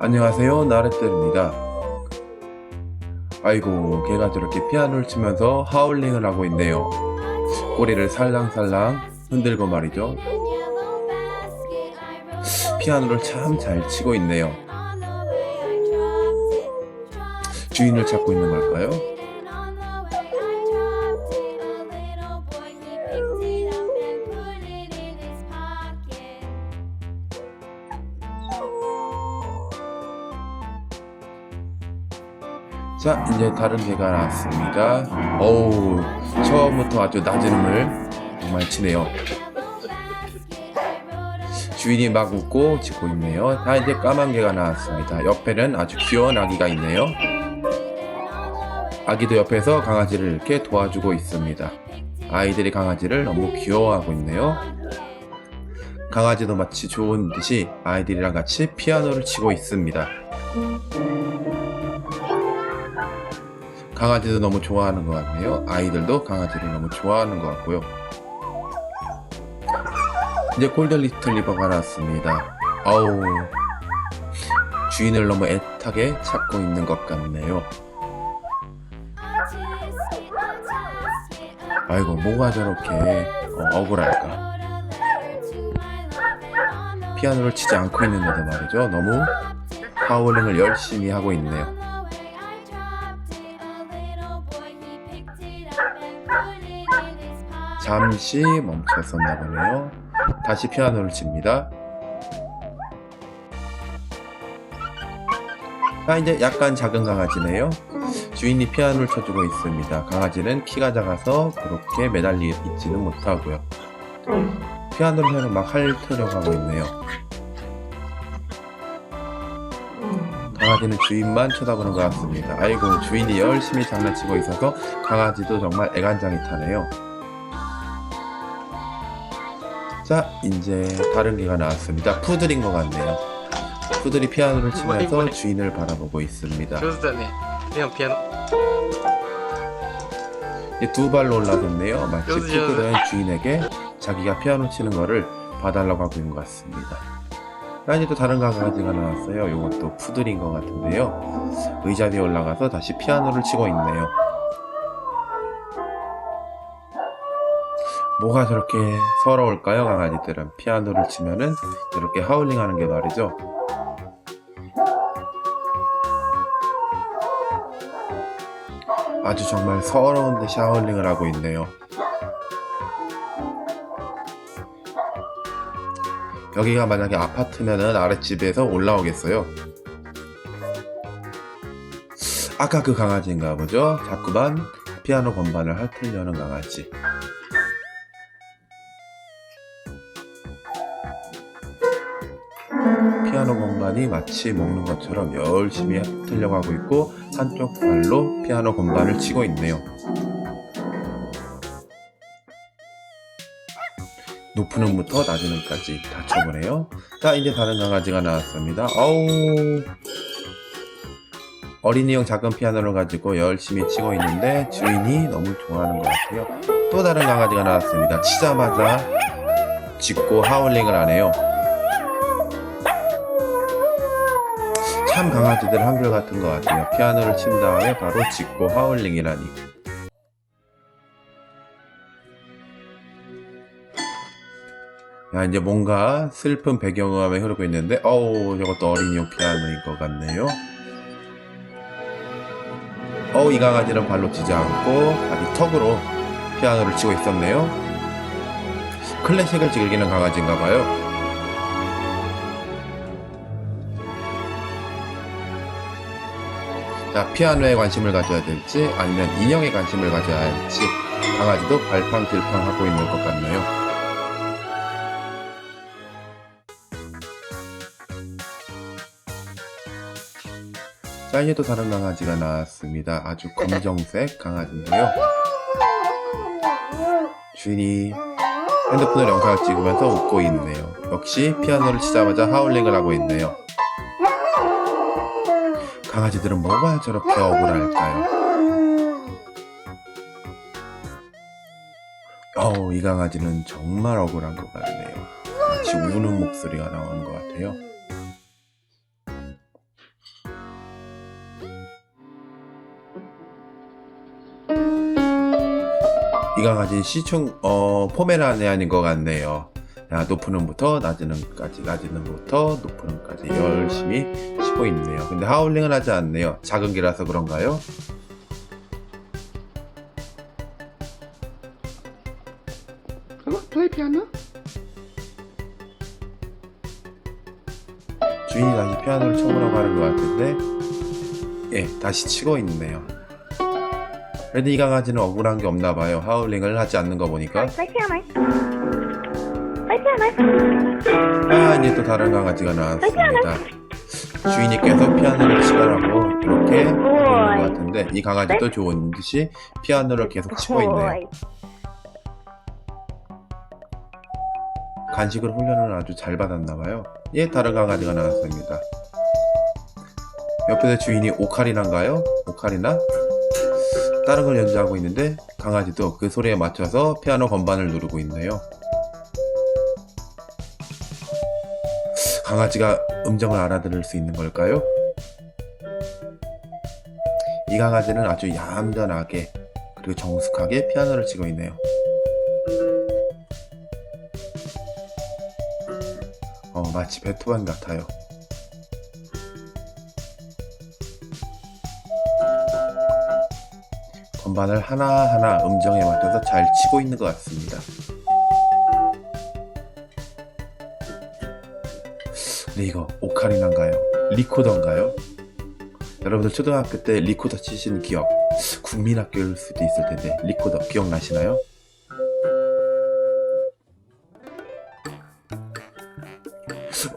안녕하세요 나르떼입니다. 아이고 개가 저렇게 피아노를 치면서 하울링을 하고 있네요. 꼬리를 살랑살랑 흔들고 말이죠. 피아노를 참 잘 치고 있네요. 주인을 찾고 있는 걸까요? 자 이제 다른 개가 나왔습니다. 어우 처음부터 아주 낮은 음을 정말 치네요. 주인이 막 웃고 짖고 있네요. 다 이제 까만 개가 나왔습니다. 옆에는 아주 귀여운 아기가 있네요. 아기도 옆에서 강아지를 이렇게 도와주고 있습니다. 아이들이 강아지를 너무 귀여워하고 있네요. 강아지도 마치 좋은 듯이 아이들이랑 같이 피아노를 치고 있습니다 강아지도 너무 좋아하는 것 같네요. 아이들도 강아지를 너무 좋아하는 것 같고요. 이제 골든 리트리버가 나왔습니다. 아우 주인을 너무 애타게 찾고 있는 것 같네요. 아이고 뭐가 저렇게 어, 억울할까? 피아노를 치지 않고 있는데도 말이죠. 너무 하울링을 열심히 하고 있네요. 잠시 멈췄었나 보네요. 다시 피아노를 칩니다. 자, 이제 약간 작은 강아지네요. 주인이 피아노를 쳐주고 있습니다. 강아지는 키가 작아서 그렇게 매달리 있지는 못하고요. 피아노를 하는 막 핥으려고 하고 있네요. 강아지는 주인만 쳐다보는 것 같습니다. 아이고, 주인이 열심히 장난치고 있어서 강아지도 정말 애간장이 타네요. 자. 이제 다른 개가 나왔습니다. 푸들인 것 같네요. 푸들이 피아노를 치면서 주인을 바라보고 있습니다. 교수다네 그냥 피아노. 두 발로 올라섰네요. 마치 교수, 교수. 푸들은 주인에게 자기가 피아노 치는 거를 봐달라고 하고 있는 것 같습니다. 아니 또 다른 강아지가 나왔어요. 이것도 푸들인 것 같은데요. 의자 위에 올라가서 다시 피아노를 치고 있네요. 뭐가 저렇게 서러울까요, 강아지들은? 피아노를 치면은 이렇게 하울링 하는 게 말이죠. 아주 정말 서러운 듯이 하울링을 하고 있네요. 여기가 만약에 아파트면은 아랫집에서 올라오겠어요. 아까 그 강아지인가 보죠? 자꾸만 피아노 건반을 핥으려는 강아지. 건반이 마치 먹는 것처럼 열심히 하고 있고 한쪽 발로 피아노 건반을 치고 있네요. 높은 음부터 낮은 음까지 다 쳐보네요. 자, 이제 다른 강아지가 나왔습니다. 어우. 어린이용 작은 피아노를 가지고 열심히 치고 있는데 주인이 너무 좋아하는 것 같아요. 또 다른 강아지가 나왔습니다. 치자마자 짖고 하울링을 하네요. 참 강아지들 한결같은 것 같아요. 피아노를 친 다음에 바로 짖고 하울링이라니. 야, 이제 뭔가 슬픈 배경음악이 흐르고 있는데, 어우, 저것도 어린이용 피아노인 것 같네요. 어우, 이 강아지는 발로 치지 않고, 아주 턱으로 피아노를 치고 있었네요. 클래식을 즐기는 강아지인가 봐요. 자, 피아노에 관심을 가져야 될지 아니면 인형에 관심을 가져야 할지 강아지도 발팡들팡 하고 있는 것 같네요. 또 다른 강아지가 나왔습니다. 아주 검정색 강아지인데요. 주인이 핸드폰으로 영상을 찍으면서 웃고 있네요. 역시 피아노를 치자마자 하울링을 하고 있네요. 강아지들은 뭐가 저렇게 억울할까요? 어우, 이 강아지는 정말 억울한 것 같네요. 마치 우는 목소리가 나오는 것 같아요. 이 강아지는 시청, 어, 포메라니안인 것 같네요. 야, 높은 음부터 낮은 음까지, 낮은 음부터 높은 음까지 열심히 쉬고 있네요. 근데 하울링은 하지 않네요. 작은 개라서 그런가요? Hello, play piano? 주인이 다시 피아노를 쳐보라고 하는 것 같은데, 예, 다시 치고 있네요. 그래도 이 강아지는 억울한 게 없나 봐요. 하울링을 하지 않는 거 보니까. 아, 이제 또 다른 강아지가 나왔습니다. 주인이께서 피아노를 치라고 하고 있는 것 같은데, 이 강아지도 좋은 듯이 피아노를 계속 치고 있네요. 간식을 훈련을 아주 잘 받았나 봐요. 예, 다른 강아지가 나왔습니다. 옆에서 주인이 오카리나인가요? 오카리나? 다른 걸 연주하고 있는데 강아지도 그 소리에 맞춰서 피아노 건반을 누르고 있네요. 강아지가 음정을 알아들을 수 있는 걸까요? 이 강아지는 아주 얌전하게 그리고 정숙하게 피아노를 치고 있네요. 어, 마치 베토벤 같아요. 건반을 하나하나 음정에 맞춰서 잘 치고 있는 것 같습니다. 근데 이거 오카리나인가요? 리코더인가요? 여러분들 초등학교 때 리코더 치시는 기억 국민학교일 수도 있을 텐데 리코더 기억나시나요?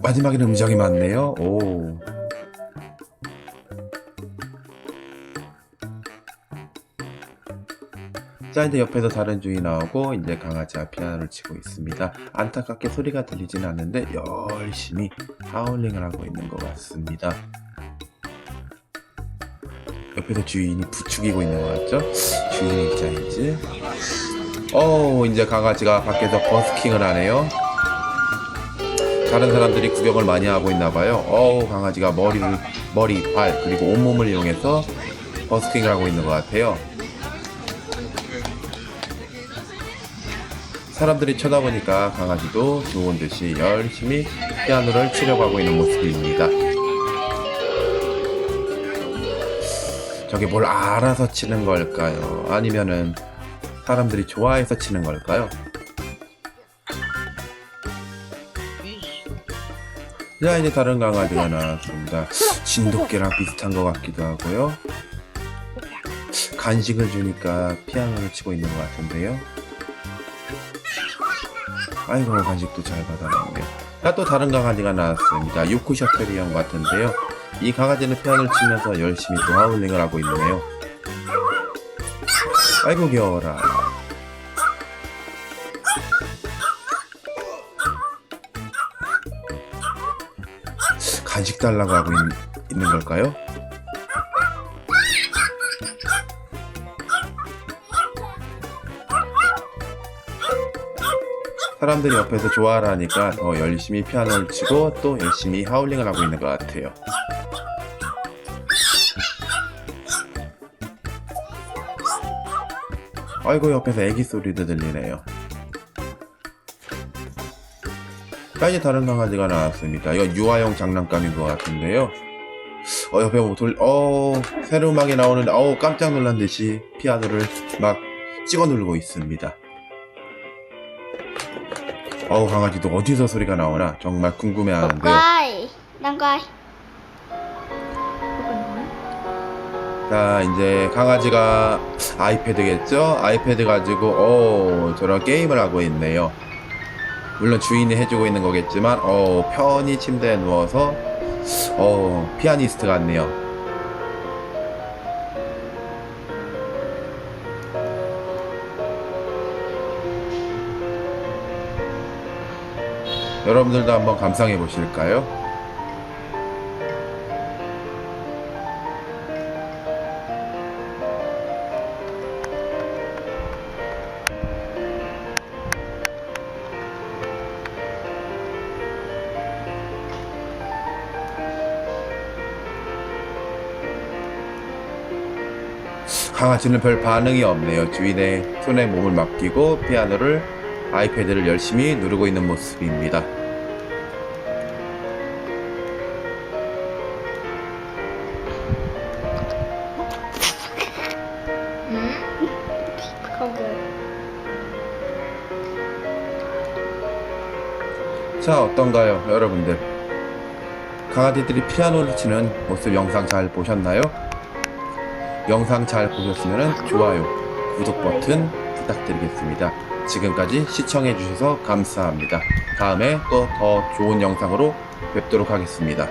마지막에는 음정이 많네요. 오. 자 이제 옆에서 다른 주인이 나오고 이제 강아지가 피아노를 치고 있습니다. 안타깝게 소리가 들리진 않는데 열심히 하울링을 하고 있는 것 같습니다. 옆에서 주인이 부추기고 있는 것 같죠? 주인의 입장이지. 어 이제 강아지가 밖에서 버스킹을 하네요. 다른 사람들이 구경을 많이 하고 있나 봐요. 어우 강아지가 머리를 머리, 발 그리고 온몸을 이용해서 버스킹을 하고 있는 것 같아요. 사람들이 쳐다보니까 강아지도 좋은 듯이 열심히 피아노를 치려고 하고 있는 모습입니다. 저게 뭘 알아서 치는 걸까요? 아니면은 사람들이 좋아해서 치는 걸까요? 자 이제 다른 강아지가 나왔습니다. 진돗개랑 비슷한 것 같기도 하고요. 간식을 주니까 피아노를 치고 있는 것 같은데요. 아이고 간식도 잘 받아먹네요. 자, 또 다른 강아지가 나왔습니다. 요코 샤테리언 같은데요. 이 강아지는 피아노를 치면서 열심히 또 하울링을 하고 있네요. 아이고 귀여워라. 간식 달라고 하고 있, 있는 걸까요? 사람들이 옆에서 좋아하라니까 더 열심히 피아노를 치고 또 열심히 하울링을 하고 있는 것 같아요. 아이고 옆에서 애기 소리도 들리네요. 자 이제 다른 강아지가 나왔습니다. 이거 유아용 장난감인 것 같은데요. 어 옆에 뭐 돌, 어 새로운 음악이 나오는데 어우 깜짝 놀란 듯이 피아노를 막 찍어 누르고 있습니다. 어우 강아지도 어디서 소리가 나오나 정말 궁금해하는데요. Quay. Đang quay. 자 이제 강아지가 아이패드겠죠? 아이패드 가지고 어 저런 게임을 하고 있네요. 물론 주인이 해주고 있는 거겠지만 어 편히 침대에 누워서 어 피아니스트 같네요. 여러분들도 한번 감상해 보실까요? 강아지는 별 반응이 없네요. 주인의 손에 몸을 맡기고 피아노를 아이패드를 열심히 누르고 있는 모습입니다. 자, 어떤가요, 여러분들? 강아지들이 피아노를 치는 모습 영상 잘 보셨나요? 영상 잘 보셨으면 좋아요, 구독 버튼 부탁드리겠습니다. 지금까지 시청해주셔서 감사합니다. 다음에 또 더 좋은 영상으로 뵙도록 하겠습니다.